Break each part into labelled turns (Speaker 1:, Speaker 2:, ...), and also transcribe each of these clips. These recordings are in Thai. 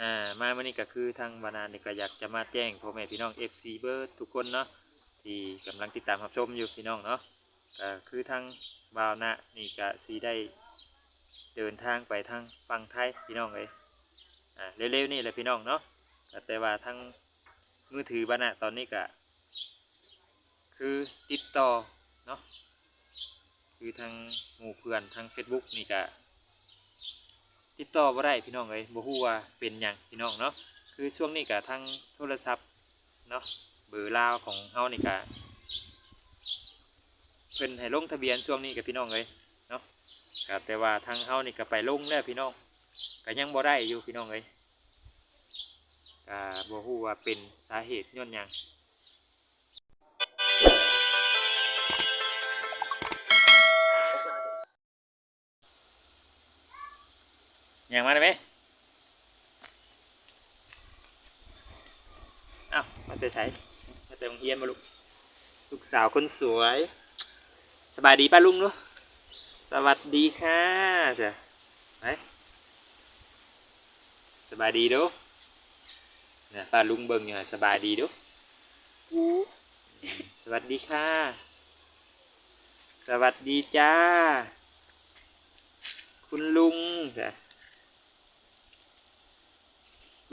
Speaker 1: อ่ามาวันนี้ก็คือทางบานานี่ก็อยากจะมาแจ้งพ่อแม่พี่น้อง FC เบิร์ดทุกคนเนาะที่กำลังติดตามรับชมอยู่พี่น้องเนาะก็คือทางบาวนะนี่ก็สีได้เดินทางไปทางฝั่งไทยพี่น้องเลยอ่าเร็วๆนี่แหละพี่น้องเนาะแต่ว่าทางมือถือบานะตอนนี้ก็คือติดต่อเนาะคือทางหมู่เพื่อนทาง Facebook นี่ก็ ติดต่อบ่ได้พี่น้องเลยบ่ฮู้ว่าเป็นหยังพี่น้องเนาะคือช่วงนี้ก็ทั้งโทรศัพท์เนาะเบอร์ลาวของเฮานี่ก็เพิ่นให้ลงทะเบียนช่วงนี้กับพี่น้องเลยเนาะก็แต่ว่าทางเฮานี่ก็ไปลงแล้วพี่น้องก็ยังบ่ได้อยู่พี่น้องเลยก็บ่ฮู้ว่าเป็นสาเหตุย้อนหยัง หยังมาได้ไหมอ้าวมาแต่ไสมาแต่โรงเรียนมาลูก ลูกสาวคนสวย สบายดีป้าลุงเนาะสวัสดีค่ะจ้ะไปสบายดีดูเนี่ยป้าลุงเบิ่งอยู่หั่นสบายดีดูสวัสดีค่ะ สวัสดีจ้า คุณลุงจ้ะ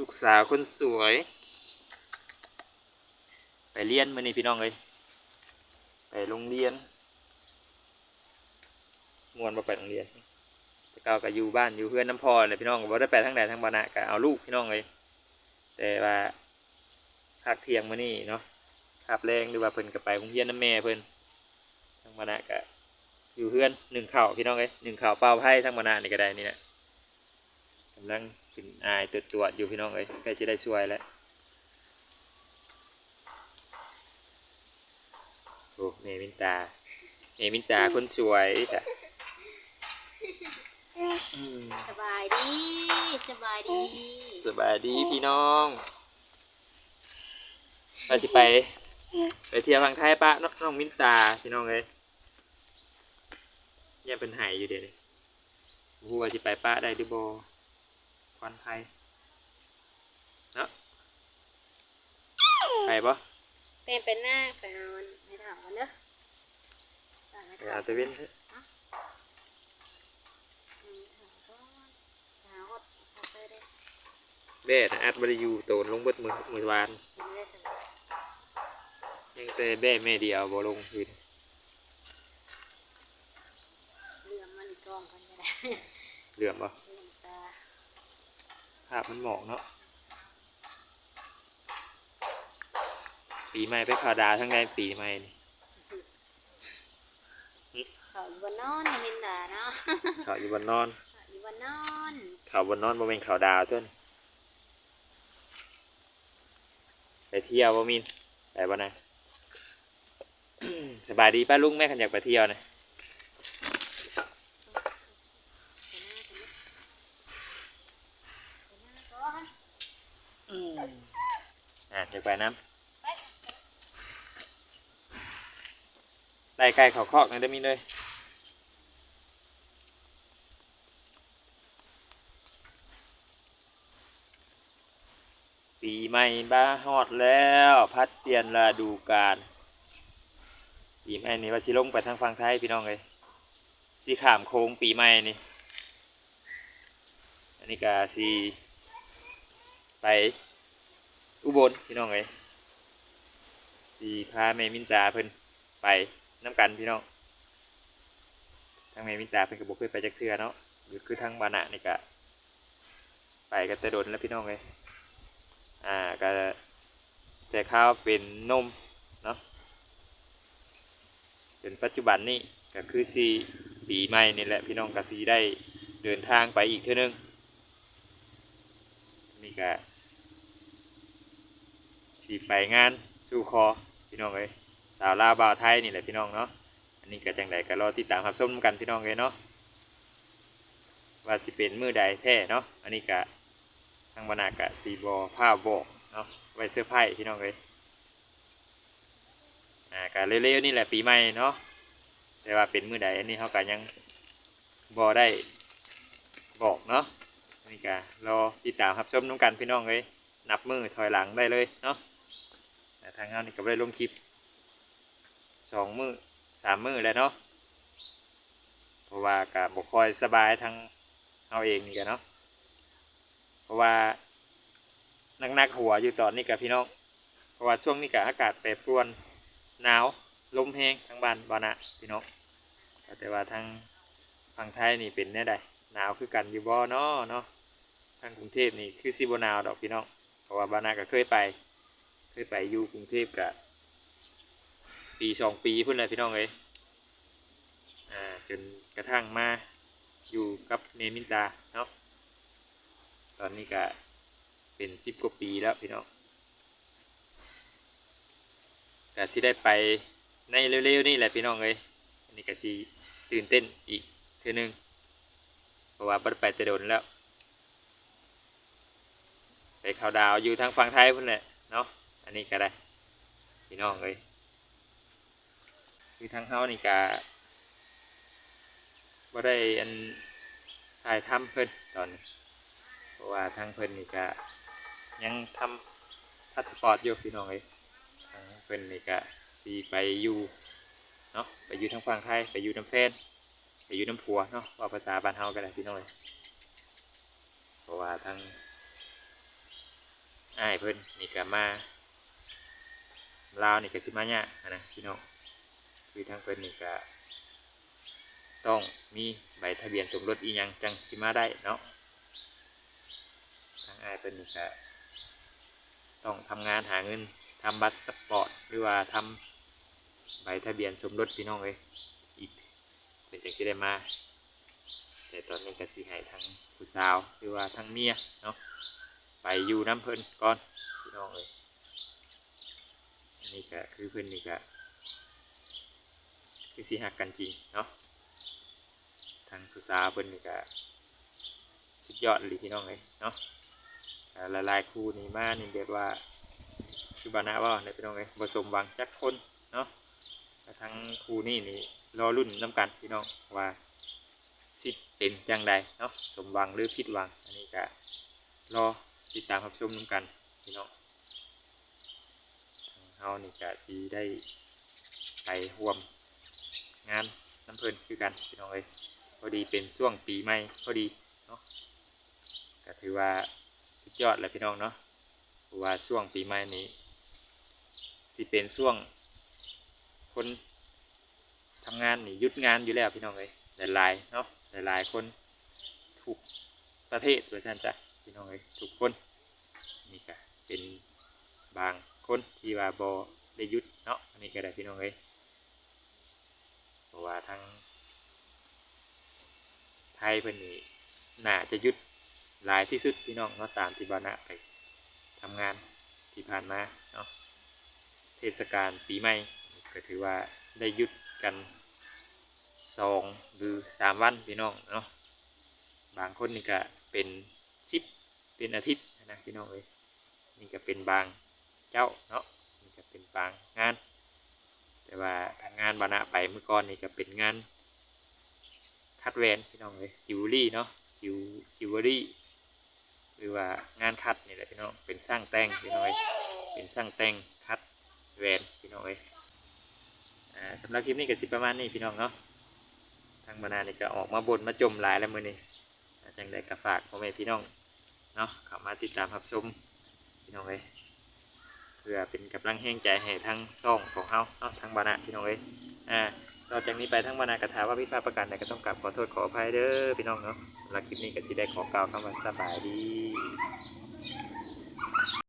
Speaker 1: กสาวคนสวย ไปเรียนมานี่พี่น้องเลยไปโรงเรียนมวนมาไปโรงเรียนแต่เก่าก็อยู่บ้านอยู่เพื่อนน้ำพอเลยพี่น้องก็บ่ได้ไปทั้งใดทั้งบานะก็เอาลูกพี่น้องเลย แต่ว่าภาคเที่ยงมานี่เนาะคาบแรงหรือว่าเพิ่นก็ไปโรงเรียนน้ำแม่เพิ่นทั้งบานะก็อยู่เพื่อนหนึ่งเข่าวพี่น้องเลยหนึ่งเข่าวเป่าไพ่ทั้งบานะนี่ก็ได้นี่นะกำลัง ขึ้นอายตรวจตรวจอยู่พี่น้องเลยใกล้จะได้ช่วยแล้วโอ้เมมินตาเมมินตาคนสวยจ้ะอืม
Speaker 2: สบายดีสบายดี
Speaker 1: สบายดีพี่น้องเราจะไปไปเที่ยวทางไทยปะน้องน้องมินตาพี่น้องเลยเนี่ยเป็นไห้อยู่เดี๋ยวนี้บัวาจะไปปะได้หรือบ่ ควันไทยเนาะไปปะ
Speaker 2: เป็นเป็นหน้าไปเอามันให้ถามกันเนอะถามให้
Speaker 1: ไป
Speaker 2: ถา
Speaker 1: เอา
Speaker 2: ม
Speaker 1: ตะเวนเถอะ
Speaker 2: อืมถามก่อนถามว่าเอาไปได้
Speaker 1: แม่นะอัดบริยูโตนลงเบิดมือมือวาน
Speaker 2: กินได้สบาย
Speaker 1: ยังแต่แม่แม่เดียวบ่ลงพื้น
Speaker 2: เรื่องมันกล้องกันก็ได้
Speaker 1: เหลื่อมบ่
Speaker 2: เรื่องตา
Speaker 1: ภาพมันหมอกเนาะปีใหม่ไปข่าวดาวทั้งใดปีใหม่นี่
Speaker 2: เขาอยู่บนนอนนะมินดาเนาะ
Speaker 1: ข่าวอยู่บนนอน
Speaker 2: เขาอยู่บนนอน
Speaker 1: ข่าวบนนอนบ่เป็นข่าวดาวเต้นไปเที่ยวบ่มินไปบ่นะสบายดีป้าลุงแม่ขันอยากไปเที่ยวนะ
Speaker 2: ไปหน้ากันเนอะไปหน้าก่อน
Speaker 1: อะอยากไปน้ำได้ใกล้เขาคอกนะได้มินเลยปีใหม่บ้าฮอดแล้ว พัดเปลี่ยนฤดูกาลปีใหม่นี่ว่าสิลงไปทางฝั่งไทยพี่น้องเลยสีขามโค้งปีใหม่นี่อันนี้ก็สีไป อุบลพี่น้องเลยสีพาแม่มินตาเพิ่นไปน้ำกันพี่น้องทางแม่มินตาเพิ่นก็บอกเคยไปจักเทือเนาะหรือคือทางบานะนี่ก็ไปกันแต่โดนแล้วพี่น้องเลยอ่าก็แต่ข้าวเป็นนมเนาะเป็นปัจจุบันนี้ก็คือสีปีใหม่นี่แหละพี่น้องก็สีได้เดินทางไปอีกเท่านึงนี่ก็ สีไปงานสู่คอพี่น้องเลยสาวลาวบ่าวไทยนี่แหละพี่น้องเนาะอันนี้ก็จังใดก็รอติดตามรับชมกันพี่น้องเลยเนาะว่าสิเป็นมือใดแท้เนาะอันนี้ก็ทางบรรณากะสีบอผ้าบอกเนาะไว้เสื้อผ้าพี่น้องเลยอ่ากะเร็วๆนี่แหละปีใหม่เนาะแต่ว่าเป็นมือใดอันนี้เขากะยังบอได้บอกเนาะนี่ก็รอติดตามรับชมน้ำกันพี่น้องเลยนับมือถอยหลังได้เลยเนาะ แต่ทางเฮานี่ก็ได้ลงคลิปสองมือสามมือแล้วเนาะเพราะว่าก็บ่ค่อยสบายทางเฮาเองนี่กันเนาะเพราะว่านักๆหัวอยู่ตอนนี้กับพี่น้องเพราะว่าช่วงนี้ก็อากาศแปรปรวนหนาวลมแห้งทางบ้านบานะพี่น้องแต่ว่าทางฝั่งไทยนี่เป็นแน่ใดหนาวคือกันอยู่บ่เนาะเนาะทางกรุงเทพนี่คือสิบ่หนาวดอกพี่น้องเพราะว่าบานะก็เคยไป ยไปอยู่กรุงเทพกะปีสองปีพุ่นเลยพี่น้องเอ้ยอ่าจนกระทั่งมาอยู่กับเนมินตาเนาะตอนนี้ก็เป็นสิบกว่าปีแล้วพี่น้องก็สิได้ไปในเร็วๆนี่แหละพี่น้องเอ้ยอันนี้ก็สิตื่นเต้นอีกเท่นึงเพราะว่าบ่ได้ไปแต่โดนแล้วไปเขาวดาวอยู่ทางฝั่งไทยพุ่นแหละเนาะ อันนี้ก็ได้พี่น้องเอ้ยคือทางเฮานี่ก็บ่ได้อันถ่ายทำเพิ่นตอนนี้เพราะว่าทางเพิ่นนี่ก็ยังทำพาสปอร์ตอยู่พี่น้องเอ้ยทางเพิ่นนี่ก็สีไปอยู่เนาะไปอยู่ทางฝั่งไทยไปอยู่น้ำแฟนไปอยู่น้ำผัวเนาะว่าภาษาบ้านเฮาก็ได้พี่น้องเลยเพราะว่าทางอ้ายเพิ่นนี่ก็มา ลาวนี่ก็สิมาเนี่ยนะพี่น้องคือทางเพิ่นนี่ก็ต้องมีใบทะเบียนสมรสอีหยังจังสิมาได้เนาะทางอ้ายเพิ่นนี่ก็ต้องทำงานหาเงินทำบัตรสปอร์ตหรือว่าทำใบทะเบียนสมรสพี่น้องเลยอีกเป็นจังที่ได้มาแต่ตอนนี้ก็สิให้ทั้งผู้สาวหรือว่าทั้งเมียเนาะไปอยู่น้ำเพิ่นก่อนพี่น้องเลย นนี้ก็คือเพิ่อนนี่ก็คือสิหักกันจริงเนาะทางผู้สาเพิ่อนนี่ก็สุดยอดเลยพี่น้องเลยเนาะอ่าหลายคู่นี่มานี่แบบว่าคือบานะว่าเนี่ยพี่น้องเอ้ยผสมวังจักคนเนาะทั้งคู่นี่นี่รอรุ่นน้ำกันพี่น้องว่าสิเป็นจังใดเนาะสมหวังหรือผิดหวัง อันนี้ก็รอติดตามรับชมน้ำกันพี่น้อง เฮานี่ก็สิได้ไปร่วมงานน้ำเพลินคือกันพี่น้องเอ้ยพอดีเป็นช่วงปีใหม่พอดีเนาะก็ถือว่าสุดยอดเลยพี่น้องเนาะเพราะว่าช่วงปีใหม่นี้สิเป็นช่วงคนทำงานนี่หยุดงานอยู่แล้วพี่น้องเลยหลายๆเนาะหลายๆคนทุกประเทศโดยท่านจ้ะพี่น้องเลยทุกคนนี่ก็เป็นบาง คนที่ว่าบอได้ยุดเนาะอันนี้ก็ได้พี่น้องเลยเพราะว่าทางไทยเพิ่นนี่น่าจะยุดหลายที่สุดพี่น้องเนาะตามที่บานะไปทำงานที่ผ่านมาเนาะเทศกาลปีใหม่ก็ถือว่าได้ยุดกันสองหรือสามวันพี่น้องเนาะบางคนนี่ก็เป็นสิบเป็นอาทิตย์นะพี่น้องเอ้ยนี่ก็เป็นบาง เจ้าเนาะนี่ก็เป็นบางงาน แต่ว่าทางงานบานะไปเมื่อก่อนนี่ก็เป็นงานคัดแวนพี่น้องเลยจิวเวลรี่เนาะจิวจิวเวลรี่หรือว่างานคัดนี่แหละพี่น้องเป็นสร้างแต่งพี่น้องเอ้ยเป็นสร้างแต่งคัดแวนพี่น้องเอ้ยอ่าสำหรับคลิปนี้ก็สิประมาณนี้พี่น้องเนาะทางบรรณานี่ก็ออกมาบนมาจมหลายแล้วมือนี่จังได้กระฝากพ่อแม่พี่น้องเนาะเข้ามาติดตามรับชมพี่น้องเอ้ย เพื่อเป็นกำลังแห่งใจให้ทั้งซ่องของเฮาเนาะทั้งบรรณาพี่น้องเอ้ยอ่าต่อจากนี้ไปทั้งบรรณากระถาว่าพิพาประกันแต่ก็ต้องกลับขอโทษขออภัยเด้อพี่น้องเนาะหรักคลิปนี้ก็สิได้ขอกล่าวคำว่าสบายดี